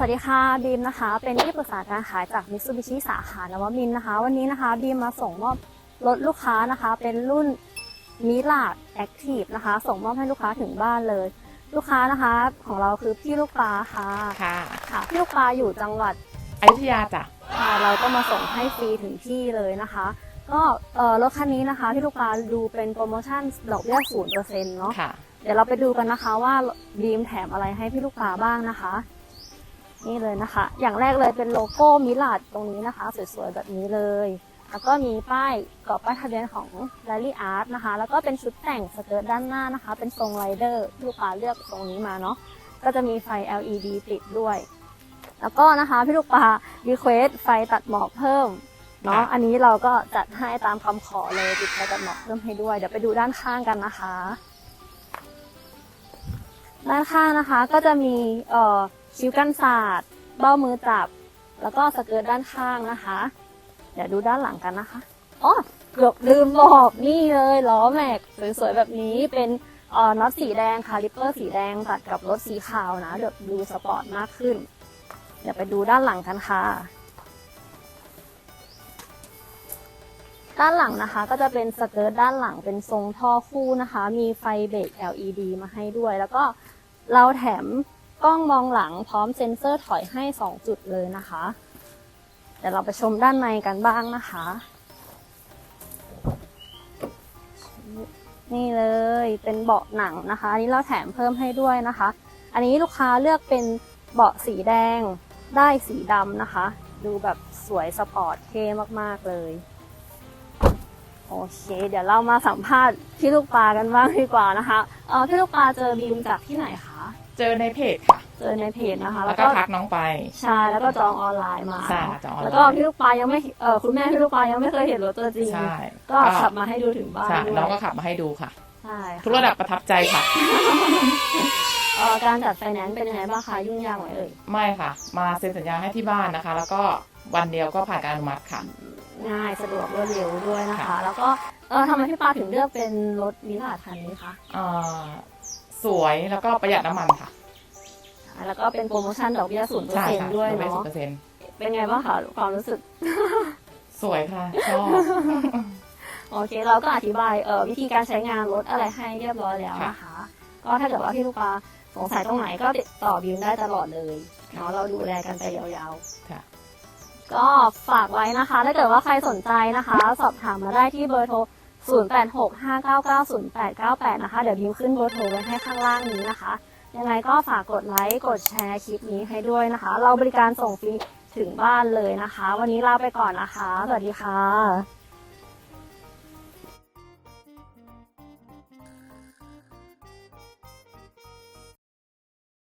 วัสดีค่ะบีมนะคะ เป็นที่ปรึกษาการขายจากมิ t ซูบิชิสาขานวมินทร์นะคะ วันนี้นะคะบีมมาส่งมอบรถลูกค้านะคะ เป็นรุ่นมิลาดแอคทีฟนะคะ ส่งมอบให้ลูกค้าถึงบ้านเลย ลูกค้านะคะ ของเราคือพี่ลูกปลาค่ะค่ะค่ะพี่ลูกปลาอยู่จังหวัดอยุธยาจ้ะค่ะเราก็มาส่งให้ฟรีถึงที่เลยนะคะ ก็เอ่อรถคันนี้นะคะพี่ลูกปลาดูเป็นโปรโมชั่นดอกเบี้ยศูนย์เปอร์เซ็นต์เนาะค่ะเดี๋ยวเราไปดูกันนะคะว่าบีมแถมอะไรให้พี่ลูกปลาบ้างนะคะ นี่เลยนะคะ อย่างแรกเลยเป็นโลโก้มิลาดตรงนี้นะคะ สวยๆแบบนี้เลย แล้วก็มีป้ายกรอบป้ายทะเบียนของ r a l l y Art นะคะ แล้วก็เป็นชุดแต่งสเกิร์ตด้านหน้านะคะ เป็นทรงไรเดอร์ลูกปลาเลือกตรงนี้มาเนาะ ก็จะมีไฟ LED ติดด้วย แล้วก็นะคะพี่ลูกปลา request ไฟตัดหมอกเพิ่มเนาะค่ะอันนี้เราก็จัดให้ตามคำขอเลยติดไฟตัดหมอกเพิ่มให้ด้วย เดี๋ยวไปดูด้านข้างกันนะคะ ด้านข้างนะคะก็จะมีเอ่อ คิ้วกันศาสตร์เบ้ามือจับ แล้วก็สเกิร์ตด้านข้างนะคะ เดี๋ยวดูด้านหลังกันนะคะอ๋อเกือบลืมบอกนี่เลยล้อแม็กสวยๆแบบนี้เป็นออน็อตสีแดงคาลิปเปอร์สีแดงตัดกับรถสีขาวนะเดี๋ยวดูสปอร์ตมากขึ้น เดี๋ยวไปดูด้านหลังกันค่ะ ด้านหลังนะคะก็จะเป็นสเกิร์ตด้านหลังเป็นทรงท่อคู่นะคะ มีไฟเบรก LED มาให้ด้วย แล้วก็เราแถม กล้องมองหลังพร้อมเซ็นเซอร์ถอยให้ 2 จุดเลยนะคะ เดี๋ยวเราไปชมด้านในกันบ้างนะคะ นี่เลยเป็นเบาะหนังนะคะอันนี้เราแถมเพิ่มให้ด้วยนะคะ อันนี้ลูกค้าเลือกเป็นเบาะสีแดงได้สีดำนะคะ ดูแบบสวยสปอร์ตเท่มาก ๆ เลยโอเค เดี๋ยวเรามาสัมภาษณ์พี่ลูกปลากันบ้างดีกว่านะคะ เออพี่ลูกปลาเจอบีมจากที่ไหนคะ เจอในเพจค่ะ เจอในเพจนะคะ แล้วก็ทักน้องไป ใช่แล้วก็จองออนไลน์มาใช่เนอะจองออนไลน์แล้วก็พี่ลูกปลายังไม่เออคุณแม่พี่ลูกปลายังไม่เคยเห็นรถตัวจริง ใช่ ก็ขับมาให้ดูถึงบ้านใช่ด้วยน้องก็ขับมาให้ดูค่ะ ใช่ค่ทุกระดับประทับใจค่ะเอ่อการจัดไฟแนนซ์เป็นยังไงบ้างคะยุ่งยากไหมเอ่ยไม่ค่ะ มาเซ็นสัญญาให้ที่บ้านนะคะ แล้วก็วันเดียวก็ผ่านการอนุมัติค่ะง่ายสะดวกรวดเร็วด้วยนะคะค่ะแล้วก็เออทำไมพี่ปลาถึงเลือกเป็นรถมิลาดคันนี้คะอ่า สวยแล้วก็ประหยัดน้ำมันค่ะแล้วก็เป็นโปรโมชั่นดอกเบี้ยศูนย์เปอร์ใช่เซ็นค่ะต์ด้วยศูเนาะนย์เปอร์เซ็นต์เป็นไงบ้างคะความรู้สึก สวยค่ะชอบโอเคเราก็อธิบายเอ่อวิธีการใช้งานรถอะไรให้เรียบร้อยแล้วนะคะ ก็ถ้าเกิดว่าพี่ลูกปลาสงสัยตรงไหนก็ติดต่อบิวได้ตลอดเลยเนาะเราดูแลกันไปยาวๆค่ะก็ฝากไว้นะคะ ถ้าเกิดว่าใครสนใจนะคะ สอบถามมาได้ที่เบอร์โทร 0865990898 นะคะ เดี๋ยวบิวขึ้นเบอร์โทรไว้ให้ข้างล่างนี้นะคะ ยังไงก็ฝากกดไลค์ กดแชร์คลิปนี้ให้ด้วยนะคะ เราบริการส่งฟรีถึงบ้านเลยนะคะ วันนี้ลาไปก่อนนะคะ สวัสดีค่ะ